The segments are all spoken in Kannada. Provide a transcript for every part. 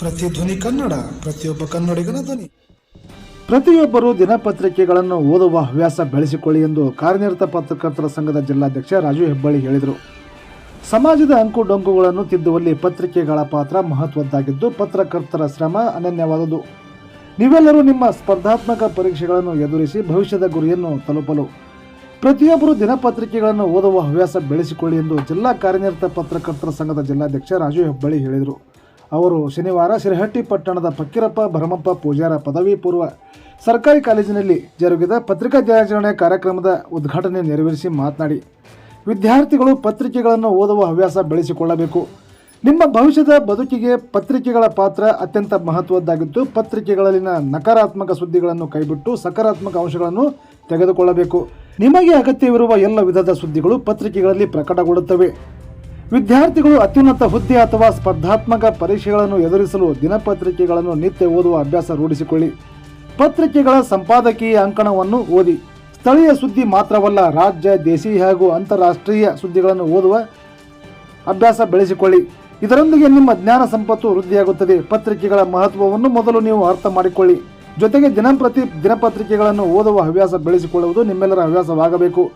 ಪ್ರತಿಧ್ವನಿ ಕನ್ನಡ, ಪ್ರತಿಯೊಬ್ಬ ಕನ್ನಡಿಗನ ಧ್ವನಿ. ಪ್ರತಿಯೊಬ್ಬರು ದಿನಪತ್ರಿಕೆಗಳನ್ನು ಓದುವ ಹವ್ಯಾಸ ಬೆಳೆಸಿಕೊಳ್ಳಿ ಎಂದು ಕಾರ್ಯನಿರತ ಪತ್ರಕರ್ತರ ಸಂಘದ ಜಿಲ್ಲಾಧ್ಯಕ್ಷ ರಾಜು ಹೆಬ್ಬಳ್ಳಿ ಹೇಳಿದರು. ಸಮಾಜದ ಅಂಕು ಡೊಂಕುಗಳನ್ನು ತಿದ್ದುವಲ್ಲಿ ಪತ್ರಿಕೆಗಳ ಪಾತ್ರ ಮಹತ್ವದ್ದಾಗಿದ್ದು ಪತ್ರಕರ್ತರ ಶ್ರಮ ಅನನ್ಯವಾದುದು. ನೀವೆಲ್ಲರೂ ನಿಮ್ಮ ಸ್ಪರ್ಧಾತ್ಮಕ ಪರೀಕ್ಷೆಗಳನ್ನು ಎದುರಿಸಿ ಭವಿಷ್ಯದ ಗುರಿಯನ್ನು ತಲುಪಲು. ಪ್ರತಿಯೊಬ್ಬರು ದಿನಪತ್ರಿಕೆಗಳನ್ನು ಓದುವ ಹವ್ಯಾಸ ಬೆಳೆಸಿಕೊಳ್ಳಿ ಎಂದು ಜಿಲ್ಲಾ ಕಾರ್ಯನಿರತ ಪತ್ರಕರ್ತರ ಸಂಘದ ಜಿಲ್ಲಾಧ್ಯಕ್ಷ ರಾಜು ಹೆಬ್ಬಳ್ಳಿ ಹೇಳಿದರು. ಅವರು ಶನಿವಾರ ಶ್ರೀಹಟ್ಟಿ ಪಟ್ಟಣದ ಫಕ್ಕೀರಪ್ಪ ಭರಮಪ್ಪ ಪೂಜಾರ ಪದವಿ ಪೂರ್ವ ಸರ್ಕಾರಿ ಕಾಲೇಜಿನಲ್ಲಿ ಜರುಗಿದ ಪತ್ರಿಕಾ ದಿನಾಚರಣೆ ಕಾರ್ಯಕ್ರಮದ ಉದ್ಘಾಟನೆ ನೆರವೇರಿಸಿ ಮಾತನಾಡಿ, ವಿದ್ಯಾರ್ಥಿಗಳು ಪತ್ರಿಕೆಗಳನ್ನು ಓದುವ ಹವ್ಯಾಸ ಬೆಳೆಸಿಕೊಳ್ಳಬೇಕು. ನಿಮ್ಮ ಭವಿಷ್ಯದ ಬದುಕಿಗೆ ಪತ್ರಿಕೆಗಳ ಪಾತ್ರ ಅತ್ಯಂತ ಮಹತ್ವದ್ದಾಗಿದ್ದು, ಪತ್ರಿಕೆಗಳಲ್ಲಿನ ನಕಾರಾತ್ಮಕ ಸುದ್ದಿಗಳನ್ನು ಕೈಬಿಟ್ಟು ಸಕಾರಾತ್ಮಕ ಅಂಶಗಳನ್ನು ತೆಗೆದುಕೊಳ್ಳಬೇಕು. ನಿಮಗೆ ಅಗತ್ಯವಿರುವ ಎಲ್ಲ ವಿಧದ ಸುದ್ದಿಗಳು ಪತ್ರಿಕೆಗಳಲ್ಲಿ ಪ್ರಕಟಗೊಳ್ಳುತ್ತವೆ. ವಿದ್ಯಾರ್ಥಿಗಳು ಅತ್ಯುನ್ನತ ಹುದ್ದೆ ಅಥವಾ ಸ್ಪರ್ಧಾತ್ಮಕ ಪರೀಕ್ಷೆಗಳನ್ನು ಎದುರಿಸಲು ದಿನಪತ್ರಿಕೆಗಳನ್ನು ನಿತ್ಯ ಓದುವ ಅಭ್ಯಾಸ ರೂಢಿಸಿಕೊಳ್ಳಿ. ಪತ್ರಿಕೆಗಳ ಸಂಪಾದಕೀಯ ಅಂಕಣವನ್ನು ಓದಿ. ಸ್ಥಳೀಯ ಸುದ್ದಿ ಮಾತ್ರವಲ್ಲ, ರಾಜ್ಯ ದೇಶಿ ಹಾಗೂ ಅಂತಾರಾಷ್ಟ್ರೀಯ ಸುದ್ದಿಗಳನ್ನು ಓದುವ ಅಭ್ಯಾಸ ಬೆಳೆಸಿಕೊಳ್ಳಿ. ಇದರೊಂದಿಗೆ ನಿಮ್ಮ ಜ್ಞಾನ ಸಂಪತ್ತು ವೃದ್ಧಿಯಾಗುತ್ತದೆ. ಪತ್ರಿಕೆಗಳ ಮಹತ್ವವನ್ನು ಮೊದಲು ನೀವು ಅರ್ಥ ಮಾಡಿಕೊಳ್ಳಿ. ಜೊತೆಗೆ ದಿನಂಪ್ರತಿ ದಿನಪತ್ರಿಕೆಗಳನ್ನು ಓದುವ ಹವ್ಯಾಸ ಬೆಳೆಸಿಕೊಳ್ಳುವುದು ನಿಮ್ಮೆಲ್ಲರ ಹವ್ಯಾಸವಾಗಬೇಕು.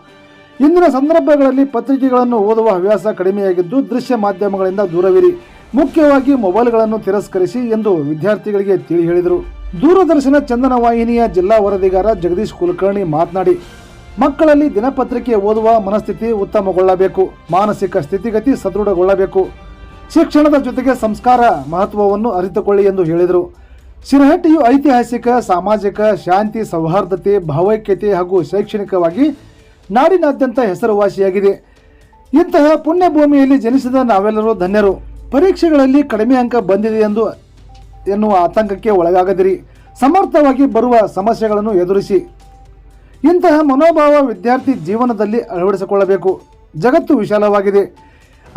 ಇಂದಿನ ಸಂದರ್ಭಗಳಲ್ಲಿ ಪತ್ರಿಕೆಗಳನ್ನು ಓದುವ ಹವ್ಯಾಸ ಕಡಿಮೆಯಾಗಿದ್ದು ದೃಶ್ಯ ಮಾಧ್ಯಮಗಳಿಂದ ದೂರವಿರಿ. ಮುಖ್ಯವಾಗಿ ಮೊಬೈಲ್ಗಳನ್ನು ತಿರಸ್ಕರಿಸಿ ಎಂದು ವಿದ್ಯಾರ್ಥಿಗಳಿಗೆ ತಿಳಿ ಹೇಳಿದರು. ದೂರದರ್ಶನ ಚಂದನ ವಾಹಿನಿಯ ಜಿಲ್ಲಾ ವರದಿಗಾರ ಜಗದೀಶ್ ಕುಲಕರ್ಣಿ ಮಾತನಾಡಿ, ಮಕ್ಕಳಲ್ಲಿ ದಿನಪತ್ರಿಕೆ ಓದುವ ಮನಸ್ಥಿತಿ ಉತ್ತಮಗೊಳ್ಳಬೇಕು, ಮಾನಸಿಕ ಸ್ಥಿತಿಗತಿ ಸದೃಢಗೊಳ್ಳಬೇಕು. ಶಿಕ್ಷಣದ ಜೊತೆಗೆ ಸಂಸ್ಕಾರ ಮಹತ್ವವನ್ನು ಅರಿತುಕೊಳ್ಳಿ ಎಂದು ಹೇಳಿದರು. ಶಿರಹಟ್ಟಿಯು ಐತಿಹಾಸಿಕ, ಸಾಮಾಜಿಕ, ಶಾಂತಿ, ಸೌಹಾರ್ದತೆ, ಭಾವೈಕ್ಯತೆ ಹಾಗೂ ಶೈಕ್ಷಣಿಕವಾಗಿ ನಾಡಿನಾದ್ಯಂತ ಹೆಸರುವಾಸಿಯಾಗಿದೆ. ಇಂತಹ ಪುಣ್ಯಭೂಮಿಯಲ್ಲಿ ಜನಿಸಿದ ನಾವೆಲ್ಲರೂ ಧನ್ಯರು. ಪರೀಕ್ಷೆಗಳಲ್ಲಿ ಕಡಿಮೆ ಅಂಕ ಬಂದಿದೆ ಎಂದು ಎನ್ನುವ ಆತಂಕಕ್ಕೆ ಒಳಗಾಗದಿರಿ. ಸಮರ್ಥವಾಗಿ ಬರುವ ಸಮಸ್ಯೆಗಳನ್ನು ಎದುರಿಸಿ. ಇಂತಹ ಮನೋಭಾವ ವಿದ್ಯಾರ್ಥಿ ಜೀವನದಲ್ಲಿ ಅಳವಡಿಸಿಕೊಳ್ಳಬೇಕು. ಜಗತ್ತು ವಿಶಾಲವಾಗಿದೆ.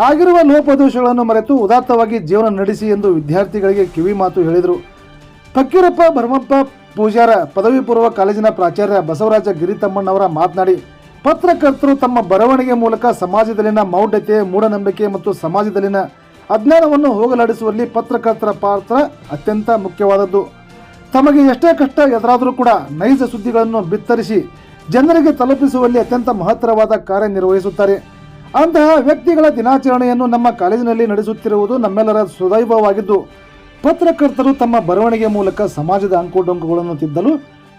ಆಗಿರುವ ಲೋಪದೋಷಗಳನ್ನು ಮರೆತು ಉದಾತ್ತವಾಗಿ ಜೀವನ ನಡೆಸಿ ಎಂದು ವಿದ್ಯಾರ್ಥಿಗಳಿಗೆ ಕಿವಿ ಮಾತು ಹೇಳಿದರು. ಫಕ್ಕೀರಪ್ಪ ಭರಮಪ್ಪ ಪೂಜಾರ ಪದವಿ ಪೂರ್ವ ಕಾಲೇಜಿನ ಪ್ರಾಚಾರ್ಯ ಬಸವರಾಜ ಗಿರಿತಮ್ಮಣ್ಣವರ ಮಾತನಾಡಿ ಪತ್ರಕರ್ತರು ತಮ್ಮ ಬರವಣಿಗೆ ಮೂಲಕ ಸಮಾಜದಲ್ಲಿನ ಮೌಢ್ಯತೆ, ಮೂಢನಂಬಿಕೆ ಮತ್ತು ಸಮಾಜದಲ್ಲಿನ ಅಜ್ಞಾನವನ್ನು ಹೋಗಲಾಡಿಸುವಲ್ಲಿ ಪತ್ರಕರ್ತರ ಪಾತ್ರ ಅತ್ಯಂತ ಮುಖ್ಯವಾದದ್ದು. ತಮಗೆ ಎಷ್ಟೇ ಕಷ್ಟ ಎದುರಾದರೂ ಕೂಡ ನೈಜ ಸುದ್ದಿಗಳನ್ನು ಬಿತ್ತರಿಸಿ ಜನರಿಗೆ ತಲುಪಿಸುವಲ್ಲಿ ಅತ್ಯಂತ ಮಹತ್ತರವಾದ ಕಾರ್ಯನಿರ್ವಹಿಸುತ್ತಾರೆ. ಅಂತಹ ವ್ಯಕ್ತಿಗಳ ದಿನಾಚರಣೆಯನ್ನು ನಮ್ಮ ಕಾಲೇಜಿನಲ್ಲಿ ನಡೆಸುತ್ತಿರುವುದು ನಮ್ಮೆಲ್ಲರ ಸುದೈವವಾಗಿದ್ದು, ಪತ್ರಕರ್ತರು ತಮ್ಮ ಬರವಣಿಗೆ ಮೂಲಕ ಸಮಾಜದ ಅಂಕುಡೊಂಕುಗಳನ್ನು ತಿದ್ದಲು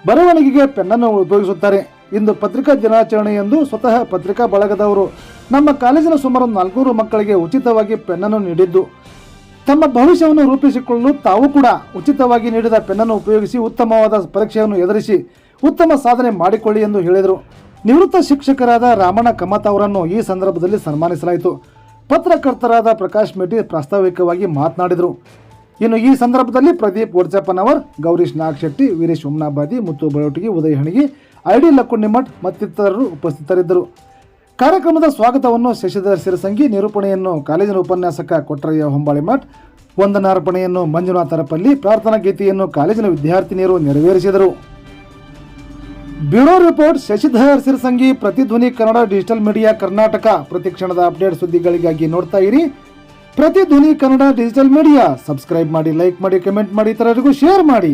ಬರವಣಿಗೆಗೆ ಪೆನ್ನನ್ನು ಉಪಯೋಗಿಸುತ್ತಾರೆ. ಇಂದು ಪತ್ರಿಕಾ ದಿನಾಚರಣೆ ಎಂದು ಸ್ವತಃ ಪತ್ರಿಕಾ ಬಳಗದವರು ನಮ್ಮ ಕಾಲೇಜಿನ ಸುಮಾರು ನಾಲ್ಕೂರು ಮಕ್ಕಳಿಗೆ ಉಚಿತವಾಗಿ ಪೆನ್ನನ್ನು ನೀಡಿದ್ದು. ತಮ್ಮ ಭವಿಷ್ಯವನ್ನು ರೂಪಿಸಿಕೊಳ್ಳಲು ತಾವು ಕೂಡ ಉಚಿತವಾಗಿ ನೀಡಿದ ಪೆನ್ನನ್ನು ಉಪಯೋಗಿಸಿ ಉತ್ತಮವಾದ ಪರೀಕ್ಷೆಯನ್ನು ಎದುರಿಸಿ ಉತ್ತಮ ಸಾಧನೆ ಮಾಡಿಕೊಳ್ಳಿ ಎಂದು ಹೇಳಿದರು. ನಿವೃತ್ತ ಶಿಕ್ಷಕರಾದ ರಾಮಣ್ಣ ಕಮತ್ ಅವರನ್ನು ಈ ಸಂದರ್ಭದಲ್ಲಿ ಸನ್ಮಾನಿಸಲಾಯಿತು. ಪತ್ರಕರ್ತರಾದ ಪ್ರಕಾಶ್ ಮೇಟಿ ಪ್ರಾಸ್ತಾವಿಕವಾಗಿ ಮಾತನಾಡಿದರು. ಇನ್ನು ಈ ಸಂದರ್ಭದಲ್ಲಿ ಪ್ರದೀಪ್ ವರ್ಜಪ್ಪನವರ್ ಗೌರೀಶ್ ನಾಗಶೆಟ್ಟಿ, ವೀರೇಶ್ ಉಮ್ನಾಬಾದಿ ಮುತ್ತು ಬಯೋಟಿಗೆ ಉದಯ ಹಣಿಗೆ ಐ ಡಿ ಲಕ್ಕುಣಿಮಠ್ ಮತ್ತಿತರರು ಉಪಸ್ಥಿತರಿದ್ದರು. ಕಾರ್ಯಕ್ರಮದ ಸ್ವಾಗತವನ್ನು ಶಶಿಧರ್ ಸಿರಸಂಗಿ ನಿರೂಪಣೆಯನ್ನು ಕಾಲೇಜಿನ ಉಪನ್ಯಾಸಕ ಕೊಟ್ರಯ್ಯ ಹೊಂಬಾಳಿಮಠ್ ವಂದನಾರ್ಪಣೆಯನ್ನು ಮಂಜುನಾಥ ಅರಪಲ್ಲಿ ಪ್ರಾರ್ಥನಾ ಗೀತೆಯನ್ನು ಕಾಲೇಜಿನ ವಿದ್ಯಾರ್ಥಿನಿಯರು ನೆರವೇರಿಸಿದರು. Bureau report, Shashidhar Sirasangi, Pratidhwani Kannada digital media Karnataka. ಪ್ರತಿಕ್ಷಣದ ಅಪ್ಡೇಟ್ ಸುದ್ದಿಗಳಿಗಾಗಿ ನೋಡ್ತಾ ಇರಿ. Pratidhwani Kannada digital media. Subscribe ಮಾಡಿ, ಲೈಕ್ ಮಾಡಿ, ಕಮೆಂಟ್ ಮಾಡಿ, ಇತರರಿಗೂ ಶೇರ್ ಮಾಡಿ.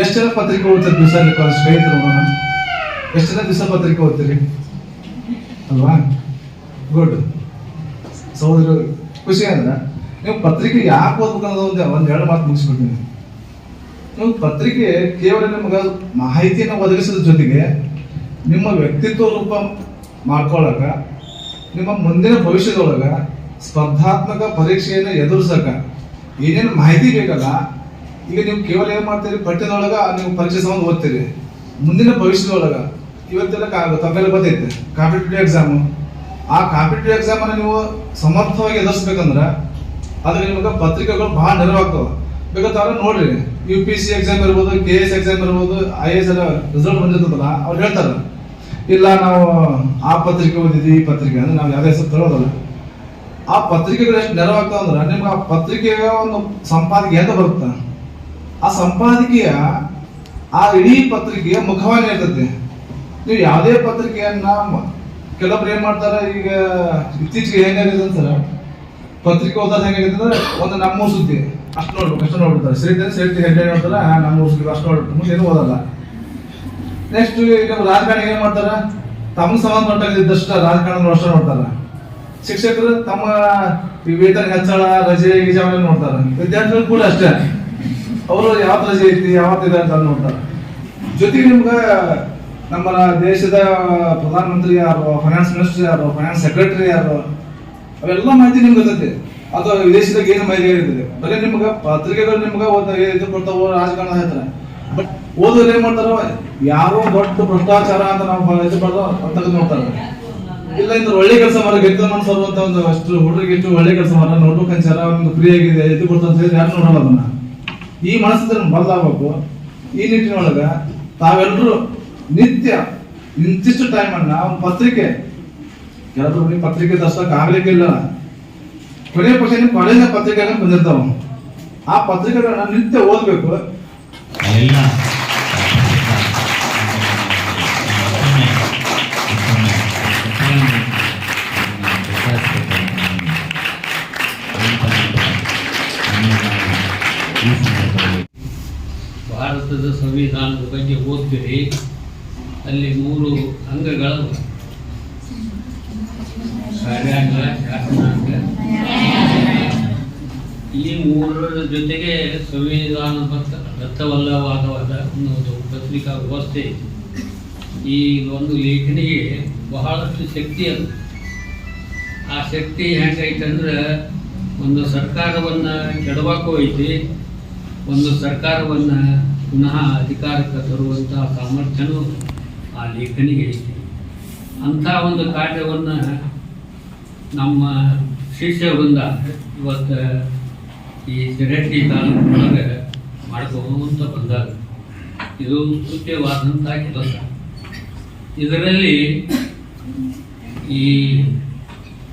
ಎಷ್ಟು ಜನ ಪತ್ರಿಕೆ ಓದ್ತಾರೆ ದಿವಸ ಸ್ನೇಹಿತರು ಎಷ್ಟು ಜನ ದಿವಸ ಪತ್ರಿಕೆ ಓದ್ತೀರಿ? ಅಲ್ವಾ? ಗುಡ್ ಸಹೋದರ ಖುಷಿ ಅಂದ್ರೆ ನೀವು ಪತ್ರಿಕೆ ಯಾಕೆ ಓದ್ಬೇಕು ಅನ್ನೋದು ಒಂದು ಒಂದು ಎರಡು ಮಾತು ಮುಗಿಸ್ಬಿಡ್ತೀನಿ. ನೀವು ಪತ್ರಿಕೆ ಕೇವಲ ನಿಮಗೆ ಮಾಹಿತಿಯನ್ನು ಒದಗಿಸೋದ್ರ ಜೊತೆಗೆ ನಿಮ್ಮ ವ್ಯಕ್ತಿತ್ವ ರೂಪ ಮಾಡ್ಕೊಳ್ಳಕ ನಿಮ್ಮ ಮುಂದಿನ ಭವಿಷ್ಯದೊಳಗ ಸ್ಪರ್ಧಾತ್ಮಕ ಪರೀಕ್ಷೆಯನ್ನು ಎದುರಿಸಕ ಏನೇನು ಮಾಹಿತಿ ಬೇಕಲ್ಲ ಈಗ ನೀವು ಕೇವಲ ಏನ್ ಮಾಡ್ತೀರಿ ಪಠ್ಯದೊಳಗ ನೀವು ಸಂಬಂಧ ಓದ್ತೀರಿ. ಮುಂದಿನ ಭವಿಷ್ಯದೊಳಗ ಇವತ್ತೆಲ್ಲ ತಪ್ಪೆಲ್ಲ ಗೊತ್ತೈತೆ. ಕಾಂಪಿಟೇಟಿವ್ ಎಕ್ಸಾಮ್ ಆ ಕಾಂಪಿಟೇಟಿವ್ ಎಕ್ಸಾಮ್ ಅನ್ನ ನೀವು ಸಮರ್ಥವಾಗಿ ಎದುರಿಸ್ಬೇಕಂದ್ರ ಅದ್ರ ನಿಮಗೆ ಪತ್ರಿಕೆಗಳು ಬಹಳ ನೆರವಾಗ್ತವ. ಬೇಕಾದ್ರೆ ನೋಡ್ರಿ. ಯು ಪಿ ಸಿ ಎಕ್ಸಾಮ್ ಇರ್ಬೋದು ಕೆ ಎಸ್ ಎಕ್ಸಾಮ್ ಇರ್ಬೋದು ಐ ಎಸ್ ರಿಸಲ್ಟ್ ಬಂದಿರ್ತದಲ್ಲ, ಅವ್ರು ಹೇಳ್ತಾರ. ಇಲ್ಲ, ನಾವು ಆ ಪತ್ರಿಕೆ ಓದಿದ್ವಿ, ಈ ಪತ್ರಿಕೆ ಅಂದ್ರೆ ನಾವು ಯಾವುದೇ ಹೆಸರು ತರೋದಲ್ಲ. ಆ ಪತ್ರಿಕೆಗಳು ಎಷ್ಟು ನೆರವಾಗ್ತಾವ ಅಂದ್ರೆ ನಿಮ್ಗೆ ಆ ಪತ್ರಿಕೆಯ ಒಂದು ಸಂಪಾದನೆ ಅಂತ ಬರುತ್ತೆ? ಆ ಸಂಪಾದಕೀಯ ಆ ಇಡೀ ಪತ್ರಿಕೆಯ ಮುಖವಾಗಿ ಇರ್ತದೆ ನೀವು ಯಾವುದೇ ಪತ್ರಿಕೆಯನ್ನ ಕೆಲವೊಬ್ರು ಏನ್ ಮಾಡ್ತಾರೆ ಈಗ ಇತ್ತೀಚೆಗೆ ಹೆಂಗಾಗಿದೆ ಅಂತಾರ ಪತ್ರಿಕೆ ಓದೋದು ಹೆಂಗಾಗಿದೆ ಅಂದ್ರೆ ಒಂದು ನಮ್ಮ ಸುದ್ದಿ. ಅಷ್ಟು ನೋಡ್ಬೇಕು ಅಷ್ಟು ನೋಡ್ಬಿಡ್ತಾರೆ. ಸರಿತ ಸೇರ್ತಿ ಹೆಡ್ಡೆ ನೋಡ್ತಾರೆ ಆ, ನಮ್ಮೂರ್ ಸುದ್ದಿ ಅಷ್ಟು ನೋಡ್ಬಿಟ್ಟು ಮುಂದೆ ಏನು ಓದಲ್ಲ. ನೆಕ್ಸ್ಟ್ ಈಗ ರಾಜಕಾರಣ ಏನ್ ಮಾಡ್ತಾರ? ತಮ್ಮ ಸಂಬಂಧಪಟ್ಟಿದ್ದಷ್ಟ ರಾಜಕಾರಣ ಅಷ್ಟೇ ನೋಡ್ತಾರ. ಶಿಕ್ಷಕರು ತಮ್ಮ ವೇತನ ಹೆಚ್ಚಳ ರಜೆ ಗೀಜೆ ಅವೆಲ್ಲ ನೋಡ್ತಾರ. ವಿದ್ಯಾರ್ಥಿಗಳು ಕೂಡ ಅಷ್ಟೇ. ಅವರು ಯಾತ್ರೆ ಯಾವತ್ ಇದೆ ಅಂತ ನೋಡ್ತಾರೆ ಜೊತೆಗೆ ನಿಮ್ಗೆ ನಮ್ಮ ದೇಶದ ಪ್ರಧಾನಮಂತ್ರಿ ಯಾರು ಫೈನಾನ್ಸ್ ಮಿನಿಸ್ಟರ್ ಯಾರು ಫೈನಾನ್ಸ್ ಸೆಕ್ರೆಟರಿ ಯಾರು, ಅವೆಲ್ಲ ಮಾಹಿತಿ ನಿಮ್ಗೆ ಗೊತ್ತೈತಿ ಅದು ವಿದೇಶದಾಗ ಏನು ಮಾಹಿತಿ ಇರ್ತದೆ ಬರೀ ನಿಮ್ಗೆ ಪತ್ರಿಕೆಗಳು ನಿಮ್ಗೆ ಒಂದು ಇದು ಕೊಡ್ತಾವ, ರಾಜಕಾರಣ ಹೇಳ್ತಾರೆ. ಬಟ್ ಓದೋರು ಏನ್ ಮಾಡ್ತಾರ, ಯಾರೋ ದೊಡ್ಡ ಭ್ರಷ್ಟಾಚಾರ ಅಂತ ನಾವು ಇದು ಬರ್ದು ಅಂತ ನೋಡ್ತಾರೆ. ಇಲ್ಲ ಇಂದ್ರೆ ಒಳ್ಳೆ ಕೆಲಸ ಮಾಡೋ ಗೆದ್ದ ಮನ್ಸರು ಅಂತ ಒಂದು ಅಷ್ಟು ಹುಡುಗರಿಗೆ ಒಳ್ಳೆ ಕೆಲಸ ಮಾಡ ನೋಡ್ಬೇಕು ಅಂಚಾರ ಒಂದು ಫ್ರೀ ಆಗಿದೆ ಇದು ಕೊಡ್ತಾ ಅಂತ ಹೇಳಿ ಯಾರು ನೋಡಲ್ಲ ಅದನ್ನ. ಈ ಮನಸ್ಸನ್ನು ಬದಲಾಗಬೇಕು ಈ ನಿಟ್ಟಿನೊಳಗೆ ತಾವೆಲ್ಲರೂ ನಿತ್ಯ ಇಂತಿಷ್ಟು ಟೈಮ್ ಅನ್ನ ಒಂದು ಪತ್ರಿಕೆ ಕೆಲವರು ಪತ್ರಿಕೆ ತರ್ಸೋಕೆ ಆಗ್ಲಿಕ್ಕಿಲ್ಲ ಕೊನೆಯ ಪಕ್ಷ ನೀವು ಕಾಲೇಜಿನ ಪತ್ರಿಕೆಗಳನ್ನ ಬಂದಿರ್ತಾವ. ಆ ಪತ್ರಿಕೆಗಳನ್ನ ನಿತ್ಯ ಓದಬೇಕು. ಎಲ್ಲ ಭಾರತದ ಸಂವಿಧಾನದ ಬಗ್ಗೆ ಓದ್ತೀರಿ, ಅಲ್ಲಿ ಮೂರು ಅಂಗಗಳು. ಕಾರ್ಯಾಂಗ ಶಾಸನಾಂಗ. ಈ ಮೂರರ ಜೊತೆಗೆ ಸಂವಿಧಾನಬದ್ಧ ಬದ್ಧವಲ್ಲವಾದವಾದ ಒಂದು ಪತ್ರಿಕಾ ವ್ಯವಸ್ಥೆ. ಈ ಒಂದು ಲೇಖನಿಗೆ ಬಹಳಷ್ಟು ಶಕ್ತಿ ಅದು. ಆ ಶಕ್ತಿ ಹೆಂಗೈತೆ ಅಂದ್ರೆ, ಒಂದು ಸರ್ಕಾರವನ್ನ ಕೆಡವಾಕೋ ಐತಿ ಒಂದು ಸರ್ಕಾರವನ್ನ ಪುನಃ ಅಧಿಕಾರಕ್ಕೆ ತರುವಂತಹ ಸಾಮರ್ಥ್ಯನೂ ಆ ಲೇಖನಿಗೆ ಐತಿ ಅಂಥ ಒಂದು ಕಾರ್ಯವನ್ನು ನಮ್ಮ ಶಿಷ್ಯ ಬಂದ ಇವತ್ತು ಈ ಸಿರಟ್ಟಿ ತಾಲೂಕಿನೊಳಗೆ ಮಾಡ್ಕೊಂತ ಬಂದಾಗ ಇದು ಕೃತ್ಯವಾದಂಥ ಕೆಲಸ. ಇದರಲ್ಲಿ ಈ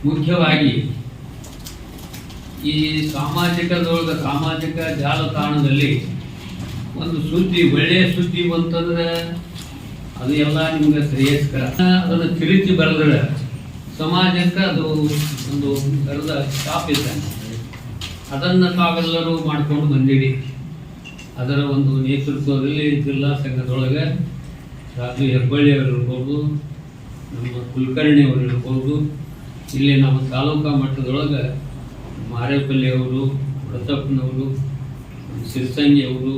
ಮುಖ್ಯವಾಗಿ ಈ ಸಾಮಾಜಿಕದೊಳಗ ಸಾಮಾಜಿಕ ಜಾಲತಾಣದಲ್ಲಿ ಒಂದು ಸುದ್ದಿ ಒಳ್ಳೆಯ ಸುದ್ದಿ ಬಂತಂದ್ರೆ ಅದು ಎಲ್ಲ ನಿಮ್ಗೆ ಶ್ರೇಯಸ್ಕರ. ಅದನ್ನು ತಿರುಚಿ ಬರೆದ್ರೆ ಸಮಾಜಕ್ಕೆ ಅದು ಒಂದು ಬರೆದ ಶಾಪ್ ಇದ್ದಂಗೆ ಅದನ್ನು ತಾವೆಲ್ಲರೂ ಮಾಡ್ಕೊಂಡು ಬಂದಿರಿ ಅದರ ಒಂದು ನೇತೃತ್ವದಲ್ಲಿ ಜಿಲ್ಲಾ ಸಂಘದೊಳಗೆ ರಾಜು ಹೆಬ್ಬಳ್ಳಿ ಅವರು ಇರ್ಬೋದು, ನಮ್ಮ ಕುಲಕರ್ಣಿ ಅವರು ಇರ್ಬೋದು, ಇಲ್ಲಿ ನಮ್ಮ ತಾಲೂಕಾ ಮಟ್ಟದೊಳಗೆ ಮಾರೇಪಲ್ಲಿ ಅವರು ಸಿರ್ಸಂಗಿಯವರು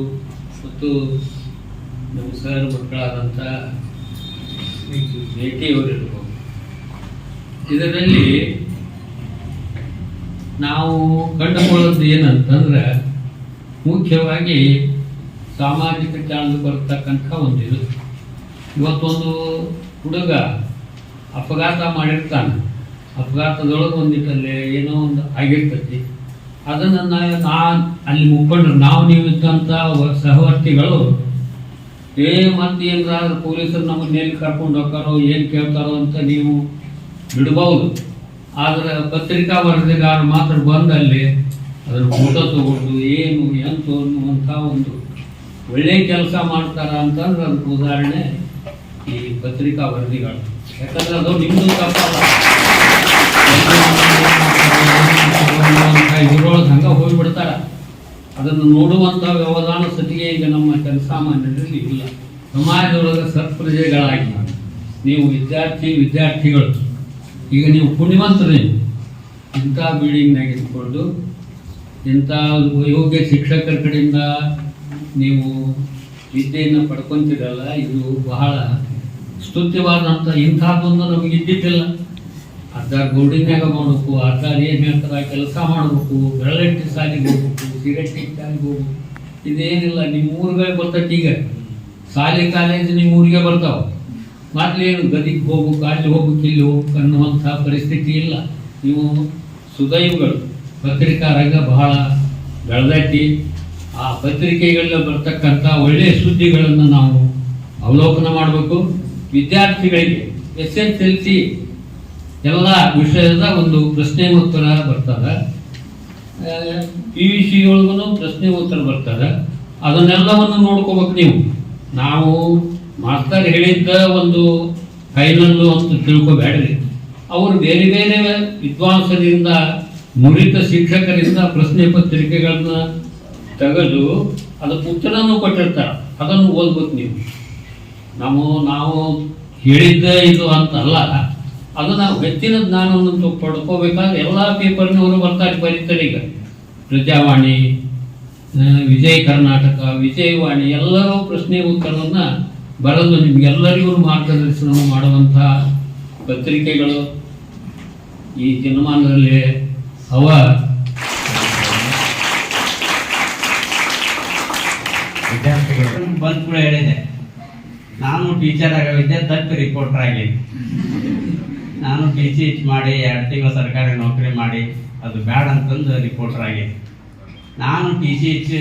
ಮತ್ತು ನಮ್ಮ ಸರ್ ಮಕ್ಕಳಾದಂಥ ಭೇಟಿಯವರಿರ್ಬೋದು ಇದರಲ್ಲಿ ನಾವು ಕಂಡುಕೊಳ್ಳೋದು ಏನಂತಂದ್ರೆ, ಮುಖ್ಯವಾಗಿ ಸಾಮಾಜಿಕ ಚಾಲನೆ ಬರ್ತಕ್ಕಂಥ ಇದು. ಇವತ್ತೊಂದು ಹುಡುಗ ಅಪಘಾತ ಮಾಡಿರ್ತಾನೆ. ಅಪಘಾತದೊಳಗೆ ಒಂದಿಟ್ಟಲ್ಲಿ ಏನೋ ಒಂದು ಆಗಿರ್ತೈತಿ. ಅದನ್ನು ನಾನು ಅಲ್ಲಿ ಮುಖಂಡರು, ನಾವು ನೀವು ವ- ಸಹವರ್ತಿಗಳು, ಏ ಮತ್ತೆ ಏನಾದ್ರು ಪೊಲೀಸರು ನಮ್ಮನ್ನ ಎಲ್ಲಿ ಕರ್ಕೊಂಡು ಹೋಗ್ತಾರೋ, ಏನು ಕೇಳ್ತಾರೋ ಅಂತ ನೀವು ಬಿಡ್ಬೋದು. ಆದ್ರೆ ಪತ್ರಿಕಾ ವರದಿಗಾರ ಮಾತ್ರ ಬಂದಲ್ಲಿ ಅದ್ರ ಫೋಟೋ ತಗೊಂಡು ಏನು ಎಂತು ಅನ್ನುವಂಥ ಒಂದು ಒಳ್ಳೆ ಕೆಲಸ ಮಾಡ್ತಾರ ಅಂತಂದ್ರೆ ಅದಕ್ಕೆ ಉದಾಹರಣೆ ಈ ಪತ್ರಿಕಾ ವರದಿಗಳು. ಯಾಕಂದ್ರೆ ಅದು ನಿಮ್ಮದು ತಪ್ಪಲ್ಲ ಇದ್ರೊಳಗೆ ಹಂಗ ಹೋಗಿಬಿಡ್ತಾರ. ಅದನ್ನು ನೋಡುವಂಥ ವ್ಯವಧಾನ ಸತಿಗೆ ಈಗ ನಮ್ಮ ಜನಸಾಮಾನ್ಯರಲ್ಲಿ ಇಲ್ಲ. ಸಮಾಜದೊಳಗೆ ಸತ್ಪ್ರಜೆಗಳಾಗಿ ನೀವು ವಿದ್ಯಾರ್ಥಿ, ವಿದ್ಯಾರ್ಥಿಗಳು, ಈಗ ನೀವು ಪುಣ್ಯವಂತರೇ, ಇಂಥ ಬಿಲ್ಡಿಂಗ್ನಾಗ ಇದ್ಕೊಂಡು ಇಂಥ ಯೋಗ್ಯ ಶಿಕ್ಷಕರ ಕಡೆಯಿಂದ ನೀವು ವಿದ್ಯೆಯನ್ನು ಪಡ್ಕೊತಿರಲ್ಲ, ಇದು ಬಹಳ ಸ್ತುತ್ಯವಾದಂಥ ಇಂಥದ್ದೊಂದು ನಮಗೆ ಇದ್ದಿದ್ದಿಲ್ಲ. ಅರ್ಧ ಗೋಡಿನ್ಯಾಗ ಮಾಡಬೇಕು, ಅರ್ಧ ಏನು ಹೇಳ್ತಾರೆ ಕೆಲಸ ಮಾಡಬೇಕು, ಬೆರಳೆಟ್ಟಿ ಸಾಲಿಗೆ ಹೋಗ್ಬೇಕು, ಸಿಗಟ್ಟಿ ಸಾಲಿಗೆ ಹೋಗ್ಬೇಕು. ಇದೇನಿಲ್ಲ ನಿಮ್ಮ ಊರುಗಳಿಗೆ ಬರ್ತೈತಿ ಈಗ. ಶಾಲೆ ಕಾಲೇಜು ನಿಮ್ಮ ಊರಿಗೆ ಬರ್ತಾವ. ಮೊದಲೇನು ಗದಿಗೆ ಹೋಗ್ಬೇಕು, ಅಲ್ಲಿ ಹೋಗ್ಬೇಕು, ಇಲ್ಲಿ ಹೋಗ್ಬೇಕು ಅನ್ನುವಂಥ ಪರಿಸ್ಥಿತಿ ಇಲ್ಲ. ನೀವು ಸುದೈವಗಳು. ಪತ್ರಿಕಾ ರಂಗ ಬಹಳ ಬೆಳೆದೈತಿ. ಆ ಪತ್ರಿಕೆಗಳಲ್ಲಿ ಬರ್ತಕ್ಕಂಥ ಒಳ್ಳೆಯ ಸುದ್ದಿಗಳನ್ನು ನಾವು ಅವಲೋಕನ ಮಾಡಬೇಕು. ವಿದ್ಯಾರ್ಥಿಗಳಿಗೆ ಎಸ್ ಎಸ್ ಎಲ್ ಸಿ ಎಲ್ಲ ವಿಷಯದ ಒಂದು ಪ್ರಶ್ನೆ ಉತ್ತರ ಬರ್ತದೆ ಪಿ ಯು ಸಿ ಒಳಗೂ ಪ್ರಶ್ನೆ ಉತ್ತರ ಬರ್ತದೆ ಅದನ್ನೆಲ್ಲವನ್ನು ನೋಡ್ಕೋಬೇಕು ನೀವು. ನಾವು ಮಾಸ್ತರ್ ಹೇಳಿದ್ದ ಒಂದು ಫೈನಲ್ಲು ಅಂತ ತಿಳ್ಕೊಬೇಡ್ರಿ. ಅವರು ಬೇರೆ ಬೇರೆ ವಿದ್ವಾಂಸರಿಂದ, ನುರಿತ ಶಿಕ್ಷಕರಿಂದ ಪ್ರಶ್ನೆ ಪತ್ರಿಕೆಗಳನ್ನ ತೆಗೆದು ಅದಕ್ಕೆ ಉತ್ತರನೂ ಕೊಟ್ಟಿರ್ತಾರೆ. ಅದನ್ನು ಓದ್ಬೇಕು ನೀವು. ನಾವು ನಾವು ಹೇಳಿದ್ದ ಇದು ಅಂತಲ್ಲ. ಅದು ನಾವು ಹೆಚ್ಚಿನ ಜ್ಞಾನವನ್ನು ಪಡ್ಕೋಬೇಕಾದ್ರೆ ಎಲ್ಲ ಪೇಪರ್ನವರು ಬರ್ತಾರೆ ಬರೀತಾರೆ ಈಗ ಪ್ರಜಾವಾಣಿ ವಿಜಯ್ ಕರ್ನಾಟಕ, ವಿಜಯವಾಣಿ, ಎಲ್ಲರೂ ಪ್ರಶ್ನೆ ಉತ್ತರವನ್ನು ಬರೆದು ನಿಮಗೆಲ್ಲರಿಗೂ ಮಾರ್ಗದರ್ಶನ ಮಾಡುವಂಥ ಪತ್ರಿಕೆಗಳು ಈ ಜನಮಾನದಲ್ಲಿ ಅವ. ವಿದ್ಯಾರ್ಥಿಗಳು ಹೇಳಿದೆ. ನಾನು ಟೀಚರ್ ಆಗಿದ್ದೆ ತಪ್ಪು ರಿಪೋರ್ಟರ್ ಆಗಿ ನಾನು ಟಿ ಸಿ ಎಚ್ ಮಾಡಿ, ಎರಡು ತಿಂಗಳು ಸರ್ಕಾರಿ ನೌಕರಿ ಮಾಡಿ, ಅದು ಬೇಡ ಅಂತಂದು ರಿಪೋರ್ಟರ್ ಆಗಿ ನಾನು ಟಿ ಸಿ ಎಚ್